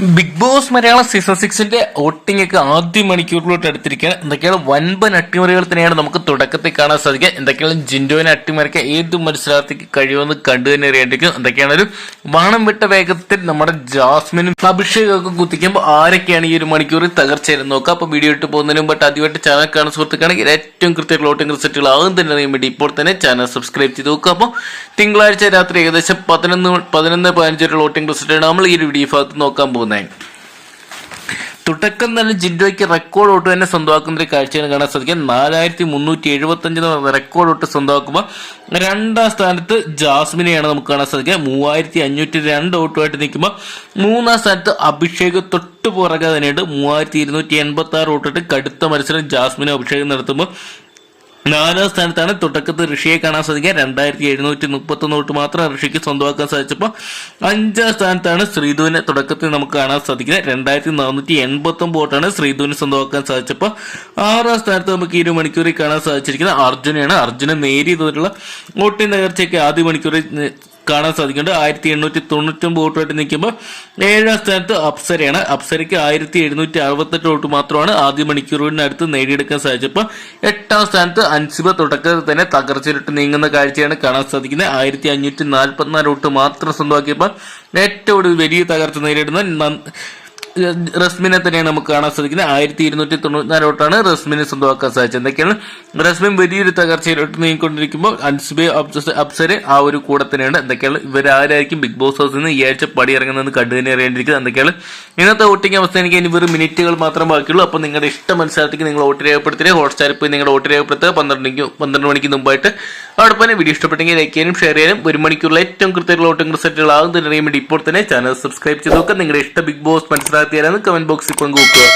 Big boss Malayalam season സിക്സിന്റെ voting ഒക്കെ ആദ്യ മണിക്കൂറിലോട്ട് എടുത്തിരിക്കുകയാണ്. എന്തൊക്കെയാണ് വൻപൻ അട്ടിമറികൾ തന്നെയാണ് നമുക്ക് തുടക്കത്തിൽ കാണാൻ സാധിക്കുക. എന്തൊക്കെയാണ് ജിൻഡോനെ അട്ടിമറിക്കാൻ ഏത് മത്സരാർത്ഥിക്ക് കഴിയുമെന്ന് കണ്ടു തന്നെ അറിയേണ്ടിരിക്കും എന്തൊക്കെയാണ് ഒരു വാണം വിട്ട വേഗത്തിൽ നമ്മുടെ ജാസ്മിനും അഭിഷേകൊക്കെ കുത്തിക്കുമ്പോൾ ആരൊക്കെയാണ് ഈ ഒരു മണിക്കൂറിൽ തകർച്ചയെന്ന് നോക്കുക. അപ്പൊ വീഡിയോ ഇട്ട് പോകുന്നതിന് മുമ്പ് ആദ്യമായിട്ട് ചാനൽ കാണുന്ന സുഹൃത്തുക്കാണെങ്കിൽ ഏറ്റവും കൃത്യമായിട്ട് വോട്ടിംഗ് റിസൾട്ടുകൾ ആകും തന്നെ അറിയാൻ വേണ്ടി ഇപ്പോൾ തന്നെ ചാനൽ സബ്സ്ക്രൈബ് ചെയ്ത് നോക്കുക. അപ്പോൾ തിങ്കളാഴ്ച രാത്രി ഏകദേശം പതിനൊന്ന് പതിനൊന്ന് പതിനഞ്ചൊരു വോട്ടിംഗ് റിസൾട്ടാണ്. നമ്മൾ ഈ ഒരു വീഡിയോ ഭാഗത്ത് നോക്കാൻ പോകുന്നത്. തുടക്കം തന്നെ ജിൻഡോയ്ക്ക് റെക്കോർഡ് വോട്ട് തന്നെ സ്വന്തമാക്കുന്ന ഒരു കാഴ്ചയാണ് കാണാൻ സാധിക്കുക നാലായിരത്തി മുന്നൂറ്റി എഴുപത്തി അഞ്ച് റെക്കോർഡ് വോട്ട് സ്വന്തമാക്കുമ്പോൾ രണ്ടാം സ്ഥാനത്ത് ജാസ്മിനെയാണ് നമുക്ക് കാണാൻ സാധിക്കുക മൂവായിരത്തി അഞ്ഞൂറ്റി രണ്ട് ഓട്ടുമായിട്ട് നിൽക്കുമ്പോൾ മൂന്നാം സ്ഥാനത്ത് അഭിഷേക് തൊട്ട് പുറകെ തന്നെയുണ്ട്. മൂവായിരത്തി ഇരുന്നൂറ്റി എൺപത്തി ആറ് ഓട്ടിട്ട് കടുത്ത മത്സരം ജാസ്മിനും അഭിഷേകം നടത്തുമ്പോൾ നാലാം സ്ഥാനത്താണ് തുടക്കത്തിൽ ഋഷിയെ കാണാൻ സാധിക്കുക. രണ്ടായിരത്തി എഴുന്നൂറ്റി മുപ്പത്തി വോട്ട് മാത്രം ഋഷിക്ക് സ്വന്തമാക്കാൻ സാധിച്ചപ്പോൾ അഞ്ചാം സ്ഥാനത്താണ് ശ്രീധുവിനെ തുടക്കത്തിൽ നമുക്ക് കാണാൻ സാധിക്കുന്നത്. രണ്ടായിരത്തി നാനൂറ്റി എൺപത്തി ഒമ്പത് വോട്ടാണ് ശ്രീധുവിന് സ്വന്തമാക്കാൻ സാധിച്ചപ്പോൾ ആറാം സ്ഥാനത്ത് നമുക്ക് ഒരു മണിക്കൂറിൽ കാണാൻ സാധിച്ചിരിക്കുന്നത് അർജുനെയാണ്. അർജുന നേരിയ തോതിലുള്ള തകർച്ചയ്ക്ക് ആദ്യ മണിക്കൂറിൽ കാണാൻ സാധിക്കുന്നുണ്ട്. ആയിരത്തി എണ്ണൂറ്റി തൊണ്ണൂറ്റൊമ്പത് വോട്ടുമായിട്ട് നിൽക്കുമ്പോൾ ഏഴാം സ്ഥാനത്ത് അപ്സരയാണ്. അപ്സരയ്ക്ക് ആയിരത്തി എഴുന്നൂറ്റി അറുപത്തെട്ട് വോട്ട് മാത്രമാണ് ആദ്യ മണിക്കൂറിനടുത്ത് നേടിയെടുക്കാൻ സാധിച്ചപ്പോൾ എട്ടാം സ്ഥാനത്ത് അൻസിബ തുടക്കത്തിൽ തന്നെ തകർച്ചയിലിട്ട് നീങ്ങുന്ന കാഴ്ചയാണ് കാണാൻ സാധിക്കുന്നത്. ആയിരത്തി അഞ്ഞൂറ്റി നാൽപ്പത്തിനാല് വോട്ട് മാത്രം സ്വന്തമാക്കിയപ്പോൾ ഏറ്റവും വലിയ തകർച്ച നേരിടുന്ന റസ്മിനെ തന്നെയാണ് നമുക്ക് കാണാൻ സാധിക്കുന്നത്. ആയിരത്തി ഇരുന്നൂറ്റി തൊണ്ണൂറ്റിനാല് വോട്ടാണ് റസ്മിനെ സ്വന്തമാക്കാൻ സാധിച്ചത്. എന്തൊക്കെയാണ്? റസ്മിൻ വലിയൊരു തകർച്ചയിലോട്ട് നീങ്ങിക്കൊണ്ടിരിക്കുമ്പോൾ അൻസുബെ അബ്സര് ആ ഒരു കൂടെ തന്നെയാണ്. എന്തൊക്കെയാണ്? ഇവരാരായിരിക്കും ബിഗ് ബോസ് ഹൗസിൽ നിന്ന് ഈ ആഴ്ച പടി ഇറങ്ങുന്നതെന്ന് കണ്ടു തന്നെ അറിയേണ്ടിയിരിക്കുന്നത്. എന്തൊക്കെയാണ്? ഇന്നത്തെ വോട്ടിംഗ് അവസ്ഥ എനിക്ക് ഇനി വെറും മിനിറ്റുകൾ മാത്രം ബാക്കിയുള്ളൂ. അപ്പോൾ നിങ്ങളുടെ ഇഷ്ട മനസ്സിലാക്കി നിങ്ങൾ വോട്ട് രേഖപ്പെടുത്തിയാൽ ഹോട്ട്സ്റ്റാറിൽ പോയി നിങ്ങളുടെ വോട്ട് രേഖപ്പെടുത്തുക. പന്ത്രണ്ട് പന്ത്രണ്ട് മണിക്ക് മുമ്പായിട്ട് അതോടൊപ്പം തന്നെ വീഡിയോ ഇഷ്ടപ്പെട്ടെങ്കിൽ ലൈക്ക് ചെയ്യാനും ഷെയർ ചെയ്യാനും ഒരു മണിക്കൂറിൽ ഏറ്റവും കൃത്യമായിട്ടുള്ള വോട്ടിംഗ് റിസൾട്ടുകൾ ആകും തന്നെ അറിയാൻ വേണ്ടി ഇപ്പോൾ തന്നെ ചാനൽ സബ്സ്ക്രൈബ് ചെയ്ത് നോക്കുക. നിങ്ങളുടെ ഇഷ്ട ബിഗ് ബോസ് മത്സരാർത്ഥിയാരാണ് കമന്റ് ബോക്സിൽ പങ്കുവെക്കുക.